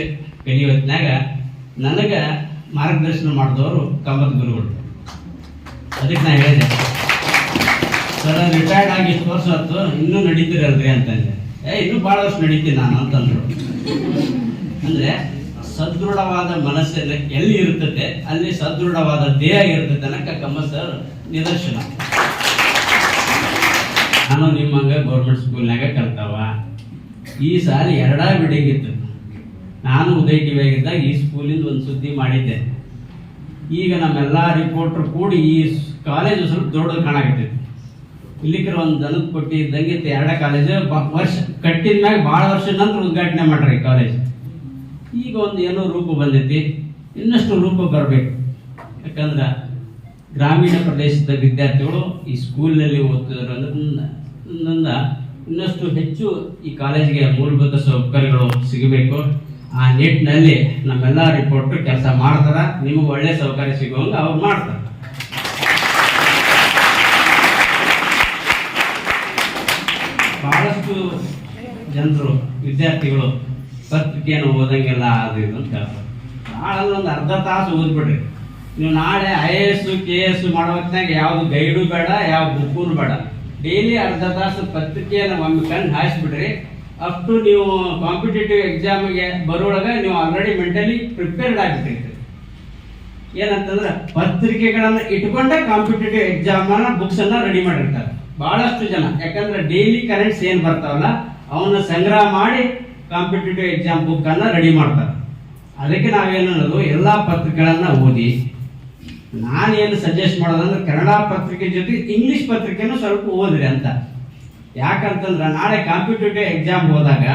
ಕಲಿಯೋತ್ನಾಗ ನನಗೆ ಮಾರ್ಗದರ್ಶನ ಮಾಡಿದವರು ಕಮತ್ ಗುರುಗಳು. ಅದಕ್ಕೆ ನಾನು ಹೇಳಿದೆ. ಸರ್ ರಿಟೈರ್ಡ್ ಆಗಿ ಇಷ್ಟು ವರ್ಷ ಆಯ್ತು, ಇನ್ನೂ ನಡೀತೀರಲ್ರಿ ಅಂತಂದೆ. ಏ, ಇನ್ನೂ ಭಾಳ ವರ್ಷ ನಡೀತೀನಿ ನಾನು ಅಂತಂದರು. ಅಂದ್ರೆ ಸದೃಢವಾದ ಮನಸ್ಸಲ್ಲಿ ಎಲ್ಲಿ ಇರ್ತದೆ ಅಲ್ಲಿ ಸದೃಢವಾದ ದೇಹ ಇರ್ತದೆ ಅನ್ನಕ ಕಮ್ಮ ಸರ್ ನಿದರ್ಶನ. ನಾನು ನಿಮ್ಮ ನಿಮ್ಮಂಗ ಗೌರ್ಮೆಂಟ್ ಸ್ಕೂಲ್ನಾಗ ಕಲ್ತಾವ ಈ ಸಾರಿ ಎರಡಾ ಇತ್ತು ನಾನು ಉದಯ ಟಿವಿಯಾಗಿದ್ದಾಗ ಈ ಸ್ಕೂಲಿಂದ ಒಂದು ಸುದ್ದಿ ಮಾಡಿದ್ದೆ. ಈಗ ನಮ್ಮೆಲ್ಲ ರಿಪೋರ್ಟರ್ ಕೂಡಿ ಈ ಕಾಲೇಜು ಸ್ವಲ್ಪ ದೊಡ್ಡದು ಕಾಣಾಕತ್ತೈತಿ. ಇಲ್ಲಿಕ್ರ ಒಂದು ದನದ ಕೊಟ್ಟಿ ಇದ್ದಂಗೆ ಎರಡೇ ಎರಡ ಕಾಲೇಜ್ ವರ್ಷ ಕಟ್ಟಿದ ಮ್ಯಾಗ ಭಾಳ ವರ್ಷ ನಂತರ ಉದ್ಘಾಟನೆ ಮಾಡ್ರಿ ಕಾಲೇಜ್ ಈಗ ಒಂದು ಏನೋ ರೂಪ ಬಂದೈತಿ, ಇನ್ನಷ್ಟು ರೂಪ ಬರಬೇಕು. ಯಾಕಂದ್ರೆ ಗ್ರಾಮೀಣ ಪ್ರದೇಶದ ವಿದ್ಯಾರ್ಥಿಗಳು ಈ ಸ್ಕೂಲ್ನಲ್ಲಿ ಓದ್ತಿರೋದ್ರಿಂದ ಇನ್ನಷ್ಟು ಹೆಚ್ಚು ಈ ಕಾಲೇಜಿಗೆ ಮೂಲಭೂತ ಸೌಕರ್ಯಗಳು ಸಿಗಬೇಕು. ಆ ನಿಟ್ಟಿನಲ್ಲಿ ನಮ್ಮೆಲ್ಲ ರಿಪೋರ್ಟ್ ಕೆಲಸ ಮಾಡ್ತಾರೆ, ನಿಮಗೆ ಒಳ್ಳೆ ಸೌಕರ್ಯ ಸಿಗುವಂಗೆ ಅವ್ರು ಮಾಡ್ತಾರೆ. ಬಹಳಷ್ಟು ಜನರು, ವಿದ್ಯಾರ್ಥಿಗಳು ಪತ್ರಿಕೆಯನ್ನು ಓದಂಗೆಲ್ಲ ಅದು ಅಂತ ಹೇಳ್ತಾರೆ. ಭಾಳ ಒಂದು ಅರ್ಧ ತಾಸು ಓದ್ಬಿಡ್ರಿ. ನೀವು ನಾಳೆ I A S K S ಮಾಡೋ ಹೊತ್ನಾಗ ಯಾವ್ದು ಗೈಡು ಬೇಡ ಯಾವ ಬುಕ್ಕೂ ಬೇಡ. ಡೈಲಿ ಅರ್ಧ ತಾಸು ಪತ್ರಿಕೆಯನ್ನು ಒಮ್ಮೆ ಕಣ್ಣು ಹಾಯಿಸ್ಬಿಡ್ರಿ. ಅಪ್ ಟು ನೀವು ಕಾಂಪಿಟೇಟಿವ್ ಎಕ್ಸಾಮ್ಗೆ ಬರೋಳಗ ನೀವು ಆಲ್ರೆಡಿ ಮೆಂಟಲಿ ಪ್ರಿಪೇರ್ಡ್ ಆಗಿಬಿಟ್ಟಿರ್ತೀರಿ ಏನಂತಂದ್ರೆ ಪತ್ರಿಕೆಗಳನ್ನು ಇಟ್ಕೊಂಡೇ ಕಾಂಪಿಟೇಟಿವ್ ಎಕ್ಸಾಮ್ ಬುಕ್ಸ್ ಅನ್ನ ರೆಡಿ ಮಾಡಿರ್ತಾರೆ. ಬಹಳಷ್ಟು ಜನ. ಯಾಕಂದ್ರೆ ಡೈಲಿ ಕರೆಂಟ್ಸ್ ಏನ್ ಬರ್ತಾವಲ್ಲ ಅವನ್ನ ಸಂಗ್ರಹ ಮಾಡಿ ಕಾಂಪಿಟೇಟಿವ್ ಎಕ್ಸಾಮ್ ಬುಕ್ ಅನ್ನ ರೆಡಿ ಮಾಡ್ತಾರೆ. ಅದಕ್ಕೆ ನಾವೇನು ಅನ್ನೋದು, ಎಲ್ಲಾ ಪತ್ರಿಕೆಗಳನ್ನ ಓದಿ ನಾನೇನು ಸಜೆಸ್ಟ್ ಮಾಡೋದಂದ್ರೆ ಕನ್ನಡ ಪತ್ರಿಕೆ ಜೊತೆ ಇಂಗ್ಲಿಷ್ ಪತ್ರಿಕೆನೂ ಸ್ವಲ್ಪ ಓದ್ರಿ ಅಂತ. ಯಾಕಂತಂದ್ರೆ ನಾಳೆ ಕಾಂಪಿಟೇಟಿವ್ ಎಕ್ಸಾಮ್ ಹೋದಾಗ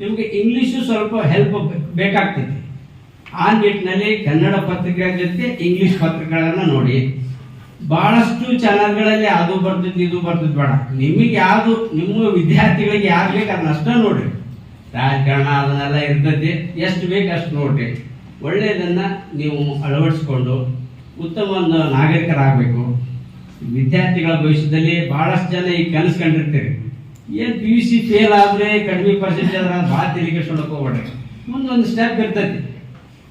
ನಿಮಗೆ ಇಂಗ್ಲೀಷು ಸ್ವಲ್ಪ ಹೆಲ್ಪ್ ಬೇಕಾಗ್ತೈತಿ. ಆ ನಿಟ್ಟಿನಲ್ಲಿ ಕನ್ನಡ ಪತ್ರಿಕೆ ಜೊತೆ ಇಂಗ್ಲಿಷ್ ಪತ್ರಿಕೆಗಳನ್ನು ನೋಡಿ. ಬಹಳಷ್ಟು ಚಾನಲ್ಗಳಲ್ಲಿ ಅದು ಬರ್ತೈತಿ, ಇದು ಬರ್ತೈತಿ ಬೇಡ. ನಿಮಗೆ ಯಾವುದು, ನಿಮ್ಮ ವಿದ್ಯಾರ್ಥಿಗಳಿಗೆ ಯಾರು ಬೇಕು ಅದನ್ನ ಅಷ್ಟೇ ನೋಡ್ರಿ. ರಾಜಕಾರಣ ಅದನ್ನೆಲ್ಲ ಇರ್ತೈತಿ, ಎಷ್ಟು ಬೇಕು ಅಷ್ಟು ನೋಡ್ರಿ. ಒಳ್ಳೆಯದನ್ನ ನೀವು ಅಳವಡಿಸ್ಕೊಂಡು ಉತ್ತಮ ಒಂದು ನಾಗರಿಕರಾಗಬೇಕು. ವಿದ್ಯಾರ್ಥಿಗಳ ಭವಿಷ್ಯದಲ್ಲಿ ಬಹಳಷ್ಟು ಜನ ಈಗ ಕನಸು ಕಂಡಿರ್ತೀರಿ. ಏನು ಪಿ ಯು ಸಿ ಫೇಲ್ ಆದರೆ ಕಡಿಮೆ ಪರ್ಸೆಂಟೇಜ್ ಭಾಳ ತೆರಿಗೆ ಹೋಗ್ಬೇಡ್ರಿ ಮುಂದೊಂದು ಸ್ಟೆಪ್ ಇರ್ತೈತಿ.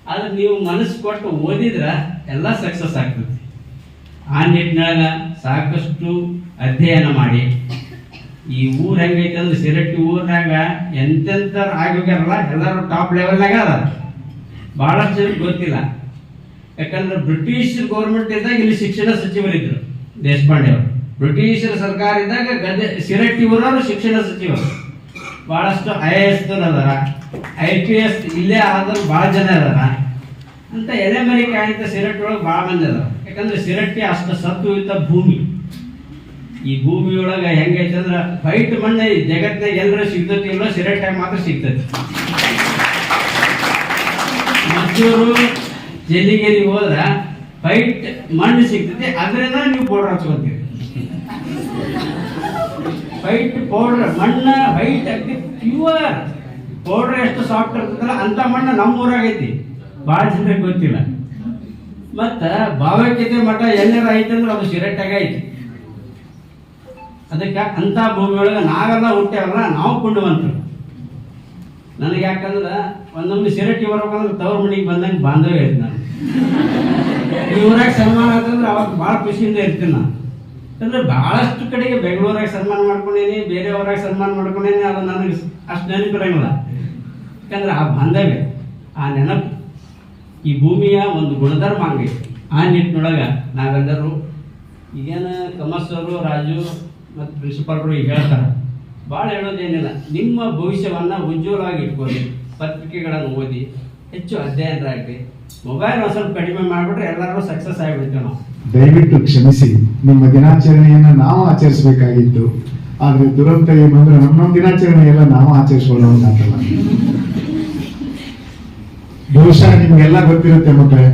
ಆದ್ರೆ ನೀವು ಮನಸ್ಸು ಕೊಟ್ಟು ಓದಿದ್ರೆ ಎಲ್ಲ ಸಕ್ಸಸ್ ಆಗ್ತೈತಿ. ಆ ನಿಟ್ಟಿನಾಗ ಸಾಕಷ್ಟು ಅಧ್ಯಯನ ಮಾಡಿ. ಈ ಊರು ಹೆಂಗೈತೆ ಅಂದ್ರೆ ಸಿರಟ್ಟಿ ಊರಿನಾಗ ಎಂತೆಂಥ ಆಗೋಗ್ಯಾರಲ್ಲ ಎಲ್ಲರೂ ಟಾಪ್ ಲೆವೆಲ್ನಾಗ ಅದ ಭಾಳಷ್ಟು ಜನಕ್ಕೆ ಗೊತ್ತಿಲ್ಲ. ಯಾಕಂದ್ರೆ ಬ್ರಿಟಿಷ್ ಗೌರ್ಮೆಂಟ್ ಇದ್ದಾಗ ಇಲ್ಲಿ ಶಿಕ್ಷಣ ಸಚಿವರಿದ್ರು ದೇಶಪಾಂಡೆ ಅವರು ಬ್ರಿಟಿಷರ ಸರ್ಕಾರ ಇದ್ದಾಗ ಗದ್ದೆ, ಸಿರಟ್ಟಿ ಊರವರು ಶಿಕ್ಷಣ ಸಚಿವರು. ಬಹಳಷ್ಟು ಐ ಎ ಎಸ್ ಅದಾರ ಐ ಪಿ ಎಸ್ ಇಲ್ಲೇ ಆದ್ರೆ ಬಹಳ ಜನ ಅದಾರ ಅಂತ ಎಲೆಮರಿ ಕಾಯ್ತ ಸಿರಟ್ಟಿ ಒಳಗೆ ಬಹಳ ಮಂದಿ ಅದಾರ ಯಾಕಂದ್ರೆ ಸಿರಟ್ಟಿ ಅಷ್ಟು ಸತ್ವಯುತ ಭೂಮಿ. ಈ ಭೂಮಿಯೊಳಗೆ ಹೆಂಗೈತೆ ಅಂದ್ರೆ ವೈಟ್ ಮಣ್ಣು ಈ ಜಗತ್ನಾಗ ಎಲ್ಲರೂ ಸಿಗ್ತೈತಿ ಇಲ್ಲ ಸಿರಟ್ಟಾಗ ಮಾತ್ರ ಸಿಗ್ತೈತಿ. ಮದ್ದೂರು ಜಲ್ಲಿಗೇರಿ ಹೋದ್ರ ವೈಟ್ ಮಣ್ಣು ಸಿಗ್ತದೆ ಅದರಿಂದ ನೀವು ಪೌಡರ್ ಹಚ್ಕೊತೀರಿ. ವೈಟ್ ಪೌಡರ್ ಮಣ್ಣ ವೈಟ್ ಅಗ್ದಿ ಪ್ಯೂರ್ ಪೌಡರ್ ಎಷ್ಟು ಸಾಫ್ಟ್ ಇರ್ತದಲ್ಲ ಅಂತ ಮಣ್ಣು ನಮ್ಮ ಊರಾಗೈತಿ ಭಾಳ ಜನರಿಗೆ ಗೊತ್ತಿಲ್ಲ. ಮತ್ತ ಭಾವೈಕ್ಯತೆ ಮಠ ಎಲ್ಲರ ಐತಂದ್ರೆ ಅದು ಸಿರಟ್ಟಾಗ ಐತಿ. ಅದಕ್ಕೆ ಅಂತ ಭೂಮಿ ಒಳಗೆ ನಾವೆಲ್ಲ ಹುಟ್ಟೇವಲ್ಲ ನಾವು ಕೊಂಡುವಂತ ನನಗೆ ಯಾಕಂದ್ರೆ ಒಂದೊಂದು ಸಿರಟ್ಟಿ ಬರ್ಬೇಕಂದ್ರೆ ತವ್ರ ಮನೆಗೆ ಬಂದಂಗೆ ಬಾಂಧವ್ಯ ಐತಿ ಈ ಊರಾಗ ಸನ್ಮಾನ ಆತಂದ್ರೆ ಅವಾಗ ಭಾಳ ಖುಷಿಯಿಂದ ಇರ್ತೀನಿ ನಾನು. ಅಂದ್ರೆ ಬಹಳಷ್ಟು ಕಡೆಗೆ ಬೆಂಗಳೂರಾಗ ಸನ್ಮಾನ ಮಾಡ್ಕೊಂಡೇನಿ ಬೇರೆ ಊರಾಗ ಸನ್ಮಾನ ಮಾಡ್ಕೊಂಡೇನಿ, ಅದು ನನಗೆ ಅಷ್ಟು ನೆನಪಿರಂಗಿಲ್ಲ. ಯಾಕಂದ್ರೆ ಆ ಬಾಂಧವ್ಯ, ಆ ನೆನಪು, ಈ ಭೂಮಿಯ ಒಂದು ಗುಣಧರ್ಮ ಹಂಗೈತಿ ಆ ನಿಟ್ಟಿನೊಳಗೆ ನಾವೆಲ್ಲರೂ ಈಗೇನು ಕಮರ್ಸರು, ರಾಜು ಮತ್ತು ಪ್ರಿನ್ಸಿಪಾಲ್ರು ಈಗ ಹೇಳ್ತಾರೆ ಭಾಳ ಹೇಳೋದೇನಿಲ್ಲ, ನಿಮ್ಮ ಭವಿಷ್ಯವನ್ನು ಉಜ್ವಲವಾಗಿ ಇಟ್ಕೊಳ್ಳಿ ಪತ್ರಿಕೆಗಳನ್ನು ಓದಿ ಹೆಚ್ಚು ಅಧ್ಯಯನರಾಗ್ರಿ ಮೊಬೈಲ್ ಒಂದು ಸ್ವಲ್ಪ ಕಡಿಮೆ ಮಾಡಿಬಿಟ್ರೆ ಎಲ್ಲರೂ ಸಕ್ಸಸ್ ಆಗಿಬಿಡ್ತೇವೆ ನಾವು. ದಯವಿಟ್ಟು ಕ್ಷಮಿಸಿ. ನಿಮ್ಮ ದಿನಾಚರಣೆಯನ್ನ ನಾವು ಆಚರಿಸಬೇಕಾಗಿತ್ತು. ಆದ್ರೆ ದುರಂತ ಏನು ನಮ್ಮ ದಿನಾಚರಣೆ ಎಲ್ಲ ನಾವು ಆಚರಿಸ್ಕೊಳ್ಳೋದಾಗಲ್ಲ ಬಹುಶಃ ನಿಮ್ಗೆಲ್ಲ ಗೊತ್ತಿರುತ್ತೆ ಮಕ್ಕಳೇ,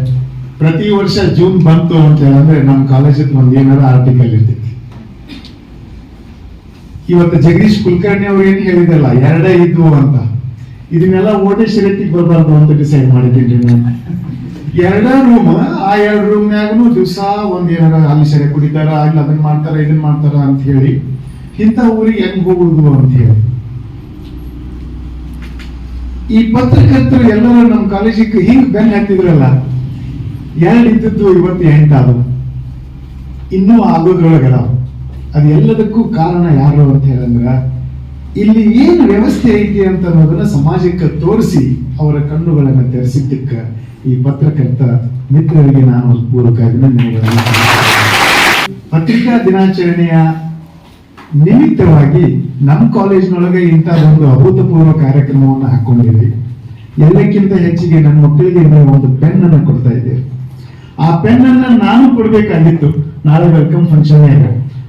ಪ್ರತಿ ವರ್ಷ ಜೂನ್ ಬಂತು ಅಂತ ಹೇಳಂದ್ರೆ ನಮ್ಮ ಕಾಲೇಜಲ್ಲಿ ಒಂದು ಏನಾದ್ರು ಆರ್ಟಿಕಲ್ ಇರ್ತೈತಿ. ಇವತ್ತು ಜಗದೀಶ್ ಕುಲಕರ್ಣಿ ಅವ್ರು ಏನ್ ಹೇಳಿದಲ್ಲ ಎರಡೇ ಇದ್ವು ಅಂತ. ಇದನ್ನೆಲ್ಲ ಓದಿ ಶಿರಟ್ಟಿಗೆ ಬರಬಾರ್ದು ಅಂತ ಡಿಸೈಡ್ ಮಾಡಿದ್ದೀನಿ ನಾನು. ಎರಡ ರೂಮ್ ಆ? ಎರಡು ರೂಮ್ನ್ಯಾಗನು ದಿವಸ ಒಂದ್ ಏನಾರ ಅಲ್ಲಿ ಸೆರೆ ಕುಡಿತಾರ, ಅಲ್ಲಿ ಅದನ್ನ ಮಾಡ್ತಾರ ಇದನ್ನ ಮಾಡ್ತಾರ ಅಂತ ಹೇಳಿ ಇಂಥ ಊರಿಗೆ ಹೆಂಗ್ ಹೋಗುದು ಅಂತ ಹೇಳಿ. ಈ ಪತ್ರಕರ್ತರು ಎಲ್ಲರೂ ನಮ್ಮ ಕಾಲೇಜಿಗೆ ಹಿಂಗ್ ಬೆನ್ ಹಾಕ್ತಿದ್ರಲ್ಲ ಎರಡು ಇದ್ದದ್ದು ಇವತ್ತು ಎಂಟಾದ ಇನ್ನೂ ಆಗೋದ್ರೊಳಗಲ್ಲ. ಅದು ಎಲ್ಲದಕ್ಕೂ ಕಾರಣ ಯಾರು ಅಂತ ಹೇಳಿದ್ರ ಇಲ್ಲಿ ಏನು ವ್ಯವಸ್ಥೆ ಐತಿ ಅಂತ ಅನ್ನೋದನ್ನ ಸಮಾಜಕ್ಕೆ ತೋರಿಸಿ ಅವರ ಕಣ್ಣುಗಳನ್ನ ತೆರೆಸಿದ್ದಕ್ಕ ಈ ಪತ್ರಕರ್ತ ಮಿತ್ರರಿಗೆ ನಾನು ಪೂರ್ವಕ ಅಭಿನಂದನೆಗಳನ್ನು ಪತ್ರಿಕಾ ದಿನಾಚರಣೆಯ ನಿಮಿತ್ತವಾಗಿ ನಮ್ಮ ಕಾಲೇಜಿನೊಳಗೆ ಇಂಥ ಒಂದು ಅಭೂತಪೂರ್ವ ಕಾರ್ಯಕ್ರಮವನ್ನು ಹಾಕೊಂಡಿದ್ವಿ. ಎಲ್ಲಕ್ಕಿಂತ ಹೆಚ್ಚಿಗೆ ನನ್ನ ಮಕ್ಕಳಿಗೆ ನೀವು ಒಂದು ಪೆನ್ ಅನ್ನು ಕೊಡ್ತಾ ಇದ್ದೀರಿ ಆ ಪೆನ್ ಅನ್ನ ನಾನು ಕೊಡ್ಬೇಕಾಗಿತ್ತು. ನಾಳೆ ವೆಲ್ಕಮ್ ಫಂಕ್ಷನ್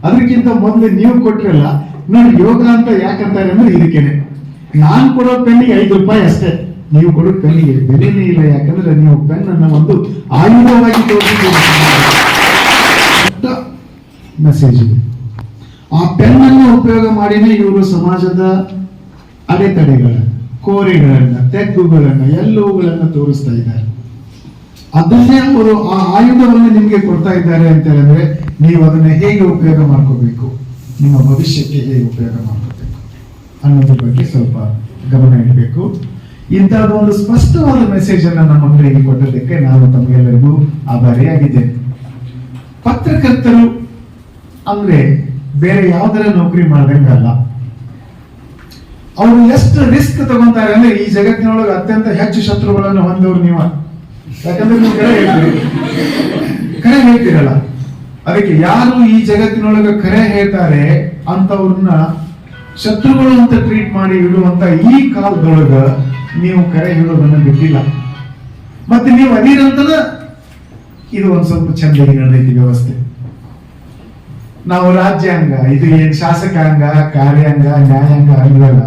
ಅದಕ್ಕಿಂತ ಮೊದಲು ನೀವು ಕೊಟ್ರಲ್ಲ ನೋಡಿ ಯೋಗ ಅಂತ ಯಾಕಂತಾರೆ ಅಂದ್ರೆ ಇದಕ್ಕೇನೆ ನಾನು ಕೊಡೋ ಪೆನ್ನಿಗೆ ಐದು ರೂಪಾಯಿ ಅಷ್ಟೇ. ನೀವು ಕೊಡೋ ಪೆನ್ನಿಗೆ ಬೆಲೆನೇ ಇಲ್ಲ ಯಾಕಂದ್ರೆ ನೀವು ಪೆನ್ ಅನ್ನ ಒಂದು ಆಯುಧವಾಗಿ ಮೆಸೇಜ್ ಇದೆ. ಆ ಪೆನ್ ಅನ್ನು ಉಪಯೋಗ ಮಾಡಿನೇ ಇವರು ಸಮಾಜದ ಅಡೆತಡೆಗಳ ಕೋರೆಗಳನ್ನ, ತೆಗ್ಗುಗಳನ್ನ, ಎಲ್ಲವುಗಳನ್ನ ತೋರಿಸ್ತಾ ಇದ್ದಾರೆ. ಅದನ್ನೇ ಅವರು ಆ ಆಯುಧವನ್ನು ನಿಮ್ಗೆ ಕೊಡ್ತಾ ಇದ್ದಾರೆ ಅಂತ ಹೇಳಿದ್ರೆ ನೀವು ಅದನ್ನ ಹೇಗೆ ಉಪಯೋಗ ಮಾಡ್ಕೋಬೇಕು? ನಿಮ್ಮ ಭವಿಷ್ಯಕ್ಕೆ ಹೇಗೆ ಉಪಯೋಗ ಮಾಡ್ಕೋಬೇಕು ಅನ್ನೋದ್ರ ಬಗ್ಗೆ ಸ್ವಲ್ಪ ಗಮನ ಇಡಬೇಕು. ಇಂತಹ ಒಂದು ಸ್ಪಷ್ಟವಾದ ಮೆಸೇಜ್ ಅನ್ನ ನಮ್ಮ ಮಕ್ಕಳಿಗೆ ಕೊಟ್ಟದಕ್ಕೆ ನಾನು ತಮಗೆಲ್ಲರಿಗೂ ಆಭಾರಿಯಾಗಿದ್ದೇನೆ. ಪತ್ರಕರ್ತರು ಅಂದ್ರೆ ಬೇರೆ ಯಾವ್ದರ ನೌಕರಿ ಮಾಡ್ದಂಗಲ್ಲ. ಅವರು ಎಷ್ಟು ರಿಸ್ಕ್ ತಗೊಂತಾರೆ ಅಂದ್ರೆ ಈ ಜಗತ್ತಿನೊಳಗೆ ಅತ್ಯಂತ ಹೆಚ್ಚು ಶತ್ರುಗಳನ್ನು ಹೊಂದವರು ನೀವು. ಯಾಕಂದ್ರೆ ನೀವು ಕರೆ ಕರೆ ಹೇಳ್ತೀರಲ್ಲ. ಅದಕ್ಕೆ ಯಾರು ಈ ಜಗತ್ತಿನೊಳಗೆ ಕರೆ ಹೇಳ್ತಾರೆ ಅಂತವ್ರನ್ನ ಶತ್ರುಗಳು ಅಂತ ಟ್ರೀಟ್ ಮಾಡಿ ಇಡುವಂತ ಈ ಕಾಲದೊಳಗ ನೀವು ಕರೆ ಹೇಳೋದನ್ನ ಬಿಟ್ಟಿಲ್ಲ. ಮತ್ತೆ ನೀವು ಅದಿರಂತದ ಇದು ಒಂದ್ ಸ್ವಲ್ಪ ಚಂದ ನಡೆದೈತಿ ವ್ಯವಸ್ಥೆ. ನಾವು ರಾಜ್ಯಾಂಗ, ಇದು ಏನ್ ಶಾಸಕಾಂಗ ಕಾರ್ಯಾಂಗ, ನ್ಯಾಯಾಂಗ ಅಂಗಗಳ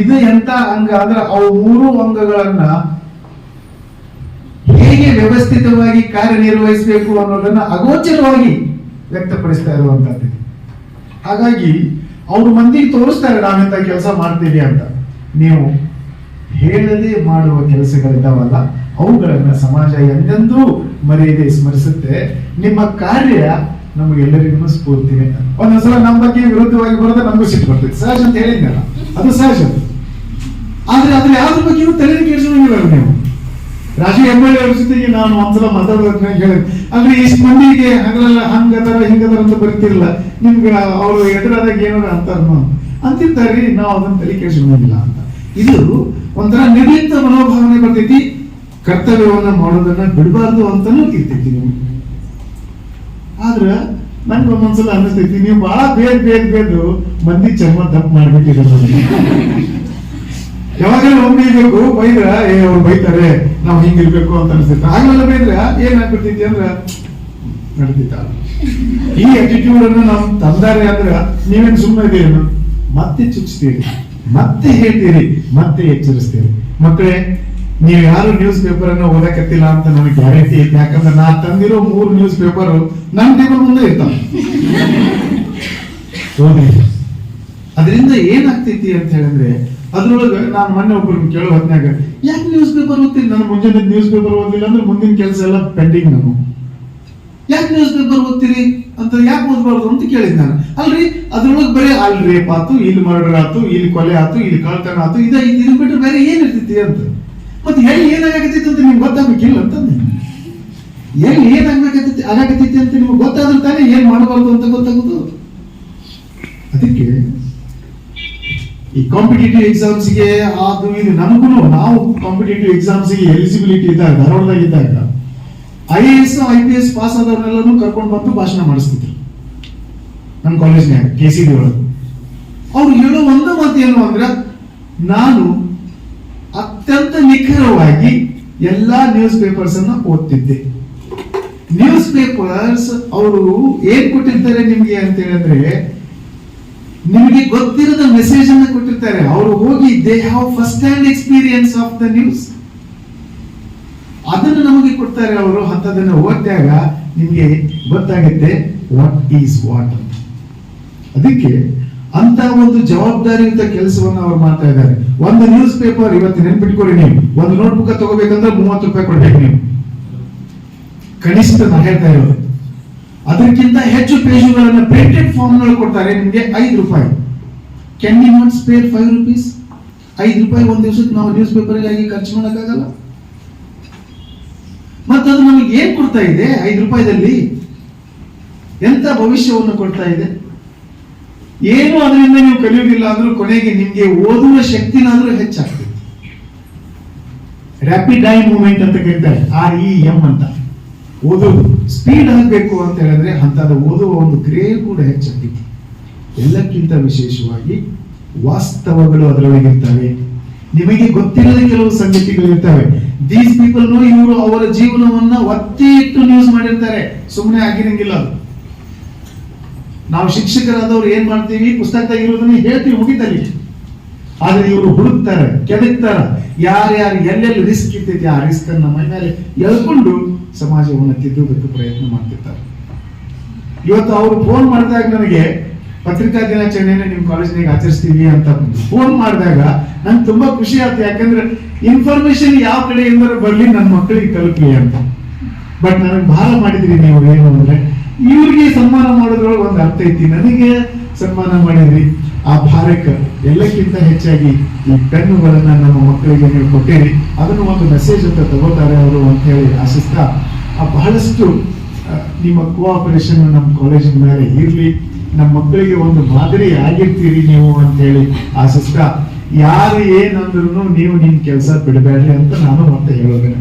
ಇದು ಎಂತ ಅಂಗ ಅಂದ್ರೆ ಅವು ಮೂರು ಅಂಗಗಳನ್ನ ವ್ಯವಸ್ಥಿತವಾಗಿ ಕಾರ್ಯನಿರ್ವಹಿಸಬೇಕು ಅನ್ನೋದನ್ನ ಅಗೋಚರವಾಗಿ ವ್ಯಕ್ತಪಡಿಸ್ತಾ ಇರುವಂತದ್ದು ಹಾಗಾಗಿ ಅವರು ಮಂದಿಗೆ ತೋರಿಸ್ತಾರೆ ನಾವೆಂತ ಕೆಲಸ ಮಾಡ್ತೀವಿ ಅಂತ. ನೀವು ಹೇಳದೆ ಮಾಡುವ ಕೆಲಸಗಳಿದ್ದಾವಲ್ಲ, ಅವುಗಳನ್ನು ಸಮಾಜ ಎಂದೆಂದೂ ಮರೆಯದೆ ಸ್ಮರಿಸುತ್ತೆ. ನಿಮ್ಮ ಕಾರ್ಯ ನಮಗೆಲ್ಲರಿಗೂ ಸ್ಫೂರ್ತಿ ಒಂದೊಂದ್ಸಲ ನಮ್ಮ ಬಗ್ಗೆ ವಿರುದ್ಧವಾಗಿ ಬರೋದು ನಮಗೂ ಸಿಟ್ಟು ಬರ್ತದೆ. ಸಹಜ ಅಂತ ಹೇಳಿದ್ನಲ್ಲ, ಅದು ಸಹಜ. ಆದ್ರೆ ಅದ್ರ ಯಾವ್ದ್ರ ಬಗ್ಗೆಯೂ ತಲೆ ಕೆಡಿಸೋಂಗಿಲ್ಲ ನೀವು. ರಾಜು ಹೆಬ್ಬಳ್ಳಿ ಅವ್ರ ಜೊತೆಗೆ ನಾನು ಒಂದ್ಸಲ ಮಾತಾಡೋದನ್ನ ಹೇಳಿ ಅಂದ್ರೆ ಇಷ್ಟು ಮಂದಿಗೆ ಹಂಗಲ್ಲ, ಹಂಗದಾರ, ಹಿಂಗದಾರ ಅಂತ ಬರ್ತಿರಲ್ಲ ನಿಮ್ಗೆ ಅವರು ಎದುರಾದಾಗ ಏನಾರ ಅಂತಾರ ಅಂತಿರ್ತಾರೆ, ನಾವು ಅದನ್ನ ತಲೆ ಮಾಡಿಲ್ಲ ಅಂತ. ಇದು ಒಂಥರ ನಿರ್ಲಿಪ್ತ ಮನೋಭಾವನೆ ಬರ್ತೈತಿ. ಕರ್ತವ್ಯವನ್ನ ಮಾಡೋದನ್ನ ಬಿಡಬಾರ್ದು ಅಂತಾನೂ ಇರ್ತೈತಿ ನಿಮ್ಗೆ. ಆದ್ರ ನನ್ಗೆ ಒಂದೊಂದ್ಸಲ ಅನಿಸ್ತೈತಿ ನೀವು ಬಹಳ ಬೇಗ ಬೇಗ ಬೇದು ಮಂದಿ ಚರ್ಮ ದಪ್ಪ ಮಾಡ್ಬಿಟ್ಟಿರೋದು ಯಾವಾಗ ಒಮ್ಮೆ ಬೇಕು ಬೈದ್ರ, ಏ, ಅವ್ರು ಬೈತಾರೆ. ನಾವು ಹಿಂಗಿರ್ಬೇಕು ಅಂತ ಅನಿಸ್ತಿತ್ತು ಆಗಲ್ಲ ಬೇಂದ್ರೆ ಏನಾಗ್ಬಿಡ್ತೈತಿ ಅಂದ್ರ, ನಡೀತ ಈ ಅಟಿಟ್ಯೂಡ್ ಅನ್ನು ನಾವು ತಂದಾರೆ ಅಂದ್ರ ನೀವೇನ್ ಸುಮ್ಮನೆ ಇದೀರೇನು? ಮತ್ತೆ ಚುಚ್ತೀರಿ, ಮತ್ತೆ ಹೇಳ್ತೀರಿ, ಮತ್ತೆ ಎಚ್ಚರಿಸ್ತೀರಿ. ಮಕ್ಕಳೇ, ನೀವು ಯಾರು ನ್ಯೂಸ್ ಪೇಪರ್ ಅನ್ನು ಓದಕತ್ತಿಲ್ಲ ಅಂತ ನನಗೆ ಗ್ಯಾರಂಟಿ ಐತಿ ಯಾಕಂದ್ರೆ ನಾ ತಂದಿರೋ ಮೂರು ನ್ಯೂಸ್ ಪೇಪರ್ ನನ್ನ ಟೇಬಲ್ ಮುಂದೆ ಇರ್ತಾವ. ಅದರಿಂದ ಏನಾಗ್ತೈತಿ ಅಂತ ಹೇಳಿದ್ರೆ ಅದ್ರೊಳಗ ನಾನು ಮೊನ್ನೆ ಒಬ್ಬರು ಕೇಳೋ ಹೊತ್ನ್ಯಾಗ, ಯಾಕೆ ನ್ಯೂಸ್ ಪೇಪರ್ ಓದ್ತೀನಿ ನಾನು ಮುಂಜಾನೆ ನ್ಯೂಸ್ ಪೇಪರ್ ಓದಿಲ್ಲ ಅಂದ್ರೆ ಮುಂದಿನ ಕೆಲಸ ಎಲ್ಲ ಪೆಂಡಿಂಗ್ ನಾನು. ಯಾಕೆ ನ್ಯೂಸ್ ಪೇಪರ್ ಓದ್ತೀರಿ? ಅಂತ ಯಾಕೆ ಓದ್ಬಾರ್ದು ಅಂತ ಕೇಳಿದ್ ನಾನು. ಅಲ್ರಿ, ಅದ್ರೊಳಗೆ ಬರೀ ಅಲ್ಲಿ ರೇಪ್ ಆತು ಇಲ್ಲಿ ಮರ್ಡರ್ ಆತು, ಇಲ್ಲಿ ಕೊಲೆ ಆತು, ಇಲ್ಲಿ ಕಳ್ತನ ಆತು, ಇದ ಇದನ್ನ ಬಿಟ್ಟರೆ ಬೇರೆ ಏನ್ ಅಂತ. ಮತ್ತೆ ಹೇಳಿ ಏನಾಗತ್ತೈತಿ ಅಂತ ನಿಮ್ಗೆ ಗೊತ್ತಾಗಬೇಕಿಲ್ಲ ಅಂತಂದೆ ಎಲ್ಲಿ ಏನ್ ಆಗಕತ್ತೈತಿ ಅಂತ ನಿಮ್ಗೆ ಗೊತ್ತಾದ್ರೆ ತಾನೇ ಏನ್ ಮಾಡಬಾರ್ದು ಅಂತ ಗೊತ್ತಾಗುದು? ಅದಕ್ಕೆ ಈ ಕಾಂಪಿಟೇಟಿವ್ ಎಕ್ಸಾಮ್ಸ್ಗೆ ಅದು ಇದು ನಮಗೂ ನಾವು ಕಾಂಪಿಟೇಟಿವ್ ಎಕ್ಸಾಮ್ಸ್ಗೆ ಎಲಿಜಿಬಿಲಿಟಿ ಇದ್ದಾಗ, ಧಾರವಾಡದಾಗ ಇದ್ದಾಗ I A S I P S pass ಆದವ್ರನ್ನೆಲ್ಲರೂ ಕರ್ಕೊಂಡು ಬಂದು ಭಾಷಣ ಮಾಡಿಸ್ತಿದ್ರು. ನಮ್ಮ ಕಾಲೇಜ್ನ್ಯಾಗ ಕೆ ಸಿ ಡಿ ಒಳಗೆ. ಅವ್ರು ಹೇಳೋ ಒಂದು ಮಾತು ಏನು ಅಂದ್ರೆ, ನಾನು ಅತ್ಯಂತ ನಿಖರವಾಗಿ ಎಲ್ಲಾ ನ್ಯೂಸ್ ಪೇಪರ್ಸ್ ಅನ್ನ ಓದ್ತಿದ್ದೆ. ನ್ಯೂಸ್ ಪೇಪರ್ಸ್ ಅವರು ಏನ್ ಕೊಟ್ಟಿರ್ತಾರೆ ನಿಮ್ಗೆ ಅಂತ ಹೇಳಿದ್ರೆ ನಿಮಗೆ ಗೊತ್ತಿರದ ಮೆಸೇಜ್ ಅನ್ನ ಕೊಟ್ಟಿರ್ತಾರೆ. ಅವರು ಹೋಗಿ they have first hand experience of the news ಅದನ್ನು ನಮಗೆ ಕೊಡ್ತಾರೆ ಅವರು. ಹತ್ತದನ್ನು ಓದಿದಾಗ ನಿಮಗೆ ಗೊತ್ತಾಗುತ್ತೆ ವಾಟ್ ಈಸ್ ವಾಟ್ ಅಂತ. ಅದಕ್ಕೆ ಅಂತ ಒಂದು ಜವಾಬ್ದಾರಿಯುತ ಕೆಲಸವನ್ನು ಅವ್ರು ಮಾಡ್ತಾ ಇದ್ದಾರೆ. ಒಂದು ನ್ಯೂಸ್ ಪೇಪರ್ ಇವತ್ತು ನೆನ್ಪಿಟ್ಕೊಳ್ಳಿ ನೀವು. ಒಂದು ನೋಟ್ಬುಕ್ ತಗೋಬೇಕಂದ್ರೆ ಮೂವತ್ತು ರೂಪಾಯಿ ಕೊಡ್ಬೇಕು ನೀವು. ಕನಿಷ್ಠ ನಾ ಹೇಳ್ತಾ ಇರೋದು. ಅದಕ್ಕಿಂತ ಹೆಚ್ಚು ಪೇಜುಗಳನ್ನು ಪ್ರಿಂಟೆಡ್ ಫಾರ್ಮ್ನಲ್ಲಿ ಕೊಡ್ತಾರೆ. ನಿಮಗೆ ಐದು ರೂಪಾಯಿ. Can you not spare five rupees ಐದು ರೂಪಾಯಿ ಒಂದು ದಿವಸಕ್ಕೆ ನಾವು ನ್ಯೂಸ್ ಪೇಪರ್ಗಾಗಿ ಖರ್ಚು ಮಾಡೋಕ್ಕಾಗಲ್ಲ? ಮತ್ತೆ ಅದು ನಮಗೆ ಏನು ಕೊಡ್ತಾ ಇದೆ? ಐದು ರೂಪಾಯಿದಲ್ಲಿ? ಎಂಥ ಭವಿಷ್ಯವನ್ನು ಕೊಡ್ತಾ ಇದೆ? ಏನು ಅದರಿಂದ ನೀವು ಕಲಿಯೋದಿಲ್ಲ ಅಂದ್ರೂ ಕೊನೆಗೆ ನಿಮಗೆ ಓದುವ ಶಕ್ತಿನಾದ್ರೂ ಹೆಚ್ಚಾಗ್ತದೆ. ರ್ಯಾಪಿಡ್ ಐ ಮೂವ್ಮೆಂಟ್ ಅಂತ ಕರೀತಾರೆ ಆರ್ ಇ ಎಂ ಅಂತ. ಓದೋದು ಸ್ಪೀಡ್ ಆಗಬೇಕು ಅಂತ ಹೇಳಿದ್ರೆ ಅಂತದ ಓದುವ ಒಂದು ಕ್ರಿಯೆ ಕೂಡ ಹೆಚ್ಚಾಗಿತ್ತು ಎಲ್ಲಕ್ಕಿಂತ ವಿಶೇಷವಾಗಿ ವಾಸ್ತವಗಳು ಅದರೊಳಗಿರ್ತವೆ. ನಿಮಗೆ ಗೊತ್ತಿರದ ಕೆಲವು ಸಂಗತಿಗಳು ಇರ್ತವೆ ದೀಸ್ ಪೀಪಲ್ ಇವರು ಅವರ ಜೀವನವನ್ನ ಒತ್ತಿ ಇಟ್ಟು ನ್ಯೂಸ್ ಮಾಡಿರ್ತಾರೆ. ಸುಮ್ಮನೆ ಆಗಿರಂಗಿಲ್ಲ ನಾವು ಶಿಕ್ಷಕರಾದವ್ರು ಏನ್ ಮಾಡ್ತೀವಿ? ಇರೋದನ್ನ ಹೇಳ್ತೀವಿ ಮುಗಿತಲ್ಲಿ. ಆದ್ರೆ ಇವರು ಹುಡುಕ್ತಾರೆ, ಕೆದಕ್ತಾರ. ಯಾರ್ಯಾರು ಎಲ್ಲೆಲ್ಲಿ ರಿಸ್ಕ್ ಇರ್ತೈತಿ ಆ ರಿಸ್ಕ್ ಅನ್ನ ಮೈ ಮೇಲೆ ಎಳ್ಕೊಂಡು ಸಮಾಜವನ್ನು ತಿದ್ದುವುದಕ್ಕೆ ಪ್ರಯತ್ನ ಮಾಡ್ತಿರ್ತಾರೆ. ಇವತ್ತು ಅವರು ಫೋನ್ ಮಾಡಿದಾಗ ನನಗೆ ಪತ್ರಿಕಾ ದಿನಾಚರಣೆಯನ್ನು ನಿಮ್ಮ ಕಾಲೇಜ್ನಾಗ ಆಚರಿಸ್ತೀವಿ ಅಂತ ಫೋನ್ ಮಾಡಿದಾಗ ನಂಗೆ ತುಂಬಾ ಖುಷಿ ಆಯ್ತು. ಯಾಕಂದ್ರೆ ಇನ್ಫಾರ್ಮೇಶನ್ ಯಾವ ಕಡೆಯಿಂದ ಬರಲಿ ನನ್ನ ಮಕ್ಕಳಿಗೆ ತಲುಪಲಿ ಅಂತ. ಬಟ್ ನನಗೆ ಬಹಳ ಮಾಡಿದ್ರಿ ನೀವು ಏನು ಅಂದ್ರೆ, ಇವ್ರಿಗೆ ಸನ್ಮಾನ ಮಾಡೋದ್ರೊಳಗೆ ಒಂದು ಅರ್ಥ ಐತಿ. ನನಗೆ ಸನ್ಮಾನ ಮಾಡಿದ್ರಿ. ಆ ಭಾರಕ್ಕೆ ಎಲ್ಲಕ್ಕಿಂತ ಹೆಚ್ಚಾಗಿ ಈ ಪೆನ್ನುಗಳನ್ನು ನಮ್ಮ ಮಕ್ಕಳಿಗೆ ನೀವು ಕೊಟ್ಟಿರಿ. ಅದನ್ನು ಒಂದು ಮೆಸೇಜ್ ಅಂತ ತಗೋತಾರೆ ಅವರು ಅಂತ ಹೇಳಿ ಆಶಿಸ್ತಾ, ಆ ಬಹಳಷ್ಟು ನಿಮ್ಮ ಕೋಆಪರೇಷನ್ ನಮ್ಮ ಕಾಲೇಜಿನ ಮೇಲೆ ಇರಲಿ. ನಮ್ಮ ಮಕ್ಕಳಿಗೆ ಒಂದು ಮಾದರಿ ಆಗಿರ್ತೀರಿ ನೀವು ಅಂತ ಹೇಳಿ ಆಶಿಸ್ತಾ, ಯಾರು ಏನಂದ್ರು ನೀವು ನಿಮ್ಮ ಕೆಲಸ ಬಿಡಬೇಡ್ರಿ ಅಂತ ನಾನು ಮತ್ತೆ ಹೇಳೋದೇನೆ